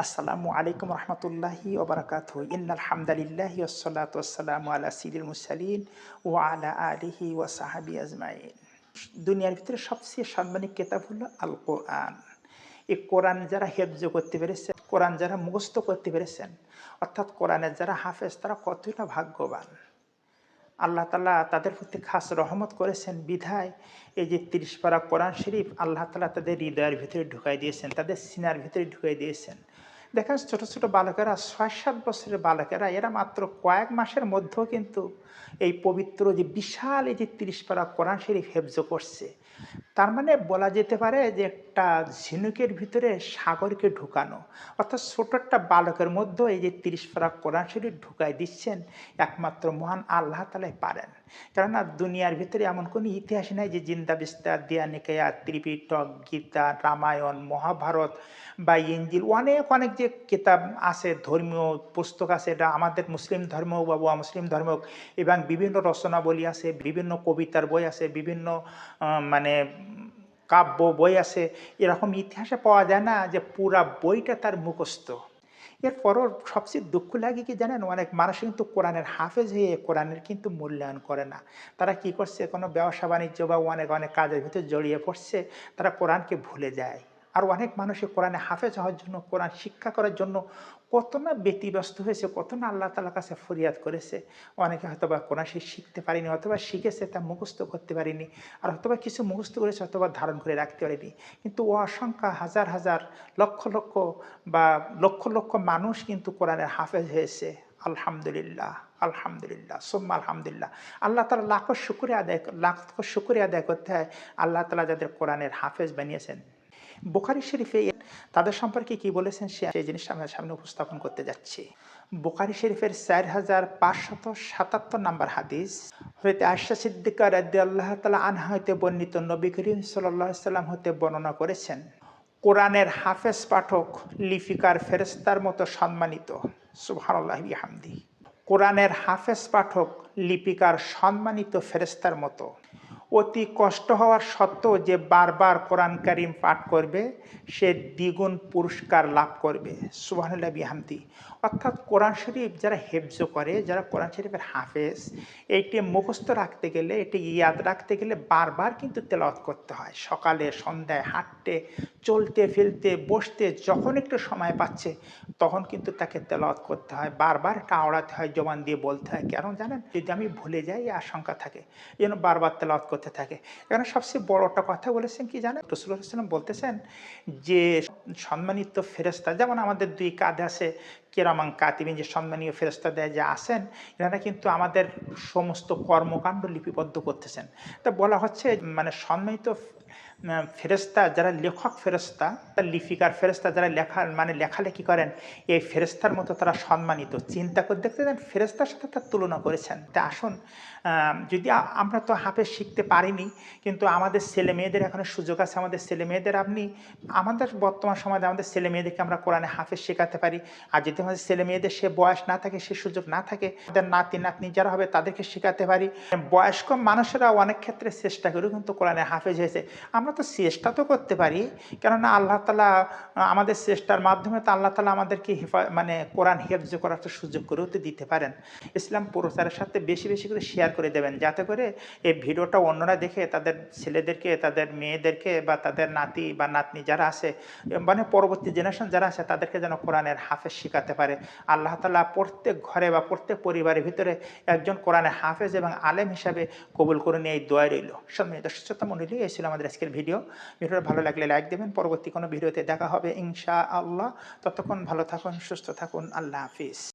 আসসালামু আলাইকুম রহমতুল্লাহি ওবরাকাত ইন্নাল হামদালিল্লাহি ওসলাত ওসালাম আলা সিরিল মুসালিন ও আলা আলিহি ও সাহাবি আজমাইন। দুনিয়ার ভিতরে সবচেয়ে সম্মানিক কেতাব হলো আল কোরআন এই কোরআন যারা হেফজ করতে পেরেছেন, কোরআন যারা মুখস্থ করতে পেরেছেন, অর্থাৎ কোরআনের যারা হাফেজ, তারা কতই না ভাগ্যবান। আল্লাহ তালা তাদের প্রতি খাস রহমত করেছেন বিধায় এই যে তিরিশ পারা কোরআন শরীফ আল্লাহ তালা তাদের হৃদয়ের ভিতরে ঢুকাই দিয়েছেন, তাদের সিনার ভিতরে ঢুকাই দিয়েছেন। দেখেন ছোট ছোট বালকেরা, ছয় সাত বছরের বালকেরা, এরা মাত্র কয়েক মাসের মধ্যেও কিন্তু এই পবিত্র যে বিশাল এই যে তিরিশ পারা কোরআন শরীফ হেফজ করছে। তার মানে বলা যেতে পারে যে একটা ঝিনুকের ভিতরে সাগরকে ঢুকানো, অর্থাৎ ছোট একটা বালকের মধ্যে এই যে তিরিশ পারা কোরআন শরীফ ঢুকাই দিচ্ছেন একমাত্র মহান আল্লাহ তালাই পারেন। কেননা দুনিয়ার ভিতরে এমন কোনো ইতিহাস নাই যে জিন্দা বিস্তার দিয়া নিকেয়া ত্রিপিটক, গীতা, রামায়ণ, মহাভারত বা ইঞ্জিল, অনেক অনেক যে কিতাব আছে, ধর্মীয় পুস্তক আছে, এটা আমাদের মুসলিম ধর্ম হোক বা মুসলিম ধর্ম হোক, এবং বিভিন্ন রচনাবলী আছে, বিভিন্ন কবিতার বই আছে, বিভিন্ন মানে কাব্য বই আছে, এরকম ইতিহাসে পাওয়া যায় না যে পুরা বইটা তার মুখস্থ। এরপরও সবচেয়ে দুঃখ লাগে কি জানেন? অনেক মানুষ কিন্তু কোরআনের হাফেজ হয়ে কোরআনের কিন্তু মূল্যায়ন করে না। তারা কি করছে? কোনো ব্যবসা বাণিজ্য বা অনেক অনেক কাজের ভিতরে জড়িয়ে পড়ছে, তারা কোরআনকে ভুলে যায়। আর অনেক মানুষের কোরআনে হাফেজ হওয়ার জন্য, কোরআন শিক্ষা করার জন্য কত না ব্যতিব্যস্ত হয়েছে, কত না আল্লাহ তালার কাছে ফরিয়াদ করেছে। অনেকে হয়তো বা কোরআন সে শিখতে পারিনি, অথবা শিখেছে তা মুখস্থ করতে পারিনি, আর হয়তোবা কিছু মুখস্থ করেছে, অথবা ধারণ করে রাখতে পারিনি। কিন্তু অসংখ্য হাজার হাজার, লক্ষ লক্ষ বা লক্ষ লক্ষ মানুষ কিন্তু কোরআনের হাফেজ হয়েছে। আলহামদুলিল্লাহ আলহামদুলিল্লাহ, সোম্মা আলহামদুলিল্লাহ। আল্লাহ তালা লাখো শুকুরে আদায় লাখ শুকুরে আদায় করতে হয়। আল্লাহ তালা যাদের কোরআনের হাফেজ বানিয়েছেন বোখারি শরীফে তাদের সম্পর্কে কি বলেছেন সেই জিনিসটা আমরা সামনে উপস্থাপন করতে যাচ্ছি। বোখারি শরীফের চার হাজার পাঁচশত সাতাত্তর নাম্বার হাদিস হইতে আশা সিদ্দিকা আল্লাহ তালা আনহা হইতে বর্ণিত নবী করিম সাল্লাম হতে বর্ণনা করেছেন, কোরআনের হাফেজ পাঠক লিপিকার ফেরেস্তার মতো সম্মানিত। সুবহানাল্লাহ হামদি কোরআনের হাফেজ পাঠক, লিপিকার সম্মানিত ফেরেস্তার মতো। অতি কষ্ট হওয়ার সত্ত্বেও যে বারবার কোরআন কারিম পাঠ করবে, সে দ্বিগুণ পুরস্কার লাভ করবে। সুবাহানুল্লাহ বিহামতি অর্থাৎ কোরআন শরীফ যারা হেফজ করে, যারা কোরআন শরীফের হাফেজ এইটি মুখস্থ রাখতে গেলে, এটি ইয়াদ রাখতে গেলে বারবার কিন্তু তেলাওয়াত করতে হয়। সকালে, সন্ধ্যায় হাঁটতে, চলতে ফেলতে বসতে যখন একটু সময় পাচ্ছে, তখন কিন্তু তাকে তেলাওয়াত করতে হয়। বারবার এটা হয়, জবান দিয়ে বলতে হয়। কেন জানেন? যদি আমি ভুলে যাই, আশঙ্কা থাকে। জন্য বারবার তেলাওয়াত করতে থাকে। এখানে সবচেয়ে বড় একটা কথা বলেছেন কি জানেন? রসুল্লাহ বলতেছেন যে সম্মানিত ফেরেস্তা যেমন আমাদের দুই কাঁধে আছে কেরামাং কাতিবিন যে সম্মানীয় ফেরস্তা দেয় যে আসেন এনারা কিন্তু আমাদের সমস্ত কর্মকাণ্ড লিপিবদ্ধ করতেছেন। তা বলা হচ্ছে মানে সম্মানিত ফেরস্তা যারা লেখক ফেরস্তা তার লিপিকার ফেরস্তা যারা লেখা মানে লেখালেখি করেন, এই ফেরস্তার মতো তারা সম্মানিত। চিন্তা করে দেখতে দেন ফেরস্তার সাথে তার তুলনা করেছেন। তা আসুন যদি আমরা তো হাফে শিখতে পারিনি, কিন্তু আমাদের ছেলে মেয়েদের এখনও সুযোগ আছে, আমাদের ছেলে মেয়েদের আপনি, আমাদের বর্তমান সমাজে আমাদের ছেলে মেয়েদেরকে আমরা কোরআনে হাফে শেখাতে পারি, আর যদি আমাদের ছেলে মেয়েদের সে বয়স না থাকে, সে সুযোগ না থাকে, তাদের নাতি, নাতনি যারা হবে তাদেরকে শেখাতে পারি। বয়স্ক মানুষেরা অনেক ক্ষেত্রে চেষ্টা করেও কিন্তু কোরআনে হাফেজ হয়েছে। আমরা তো চেষ্টা তো করতে পারি, কেননা আল্লাহ তালা আমাদের চেষ্টার মাধ্যমে তো আল্লাহ তালা আমাদেরকে হেফা মানে কোরআন হেফজ করার একটা সুযোগ করেও তো দিতে পারেন। ইসলাম প্রচারের সাথে বেশি বেশি করে শেয়ার করে দেবেন, যাতে করে এই ভিডিওটা অন্যরা দেখে তাদের ছেলেদেরকে, তাদের মেয়েদেরকে বা তাদের নাতি বা নাতনি যারা আছে মানে পরবর্তী জেনারেশন যারা আছে, তাদেরকে যেন কোরআনের হাফেজ শেখাতে পারে। আল্লাহ তালা প্রত্যেক ঘরে বা প্রত্যেক পরিবারের ভিতরে একজন কোরআনে হাফেজ এবং আলেম হিসাবে কবুল করে নিয়ে এই দোয়া রইল। সম্মিলিত সচেতন মন্ডলী এই ছিল আমাদের আজকের ভিডিও। ভিডিওটা ভালো লাগলে লাইক দেবেন। পরবর্তী কোনো ভিডিওতে দেখা হবে ইনশা আল্লাহ ততক্ষণ ভালো থাকুন, সুস্থ থাকুন। আল্লাহ হাফিজ।